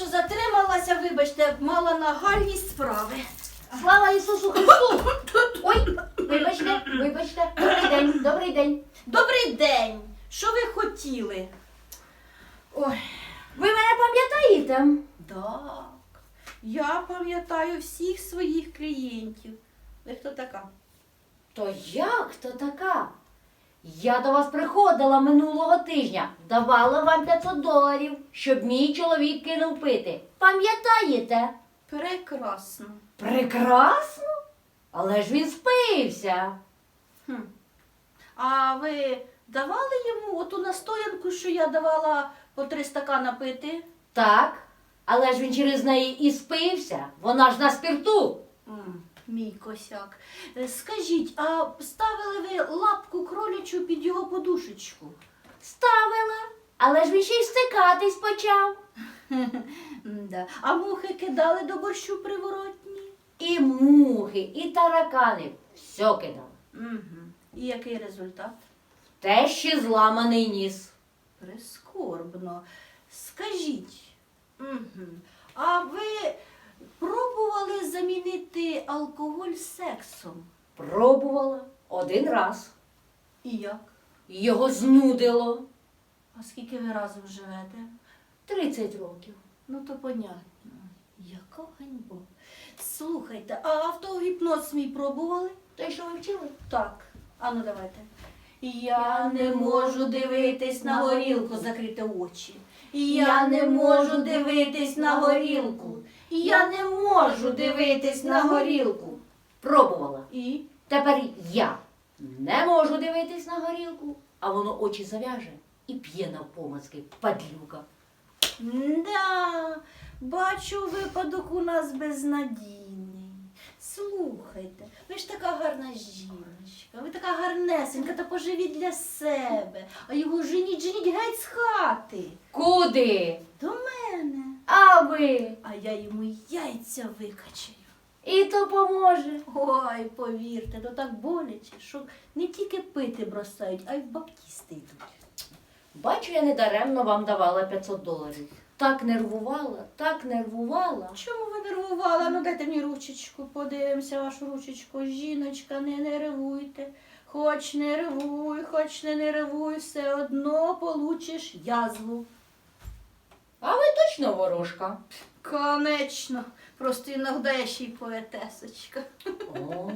що затрималася, вибачте, мала нагальність справи. Слава Ісусу Христу! Ой, вибачте, вибачте, добрий день, добрий день. Добрий день! Що ви хотіли? Ой, ви мене пам'ятаєте? Так. Я пам'ятаю всіх своїх клієнтів. Ви хто така? То як то така? Я до вас приходила минулого тижня, давала вам 500 доларів, щоб мій чоловік кинув пити. Пам'ятаєте? Прекрасно. Прекрасно. Але ж він спився. Хм. А ви давали йому оту настоянку, що я давала по три стакана пити? Так, але ж він через неї і спився. Вона ж на спирту. М, Мій косяк. Е, Скажіть, а ставили ви лапку кролячу під його подушечку? Ставила, але ж він ще й стикатись почав. Да. А мухи кидали до борщу приворотні? І мухи, і таракани. Все кидав. Угу. І який результат? Те ще зламаний ніс. Прискорбно. Скажіть, угу. а ви пробували замінити алкоголь сексом? Пробувала один раз. І як? Його знудило. А скільки ви разом живете? 30 років. Ну то понятно. Яка ганьба. Слухайте, а автогіпноз мій пробували? Той, що ви вчили? Так. А ну давайте. Я не можу дивитись на горілку, закрити очі. Я не можу дивитись на горілку. Я не можу дивитись на горілку. Пробувала. І Тепер я не можу дивитись на горілку, а воно очі зав'яже і п'є навпомацки, падлюка. да, бачу, випадок у нас безнадійний. Слухайте, ви ж така гарна жіночка, ви така гарнесенька та поживіть для себе, а його женіть, женіть геть з хати. Куди? До мене. А ви? А я йому яйця викачаю. І то поможе. Ой, повірте, то так боляче, що не тільки пити бросають, а й в баптісти йдуть. Бачу, я недаремно вам давала 500 доларів. Так нервувала, так нервувала. Чому ви нервувала? Ну дайте мені ручечку, подивимося вашу ручечку. Жіночка, не нервуйте. Хоч не нервуй, хоч не нервуй, все одно получиш язву. Точно ворожка? Конечно, просто іноді я ще й поетесочка. О,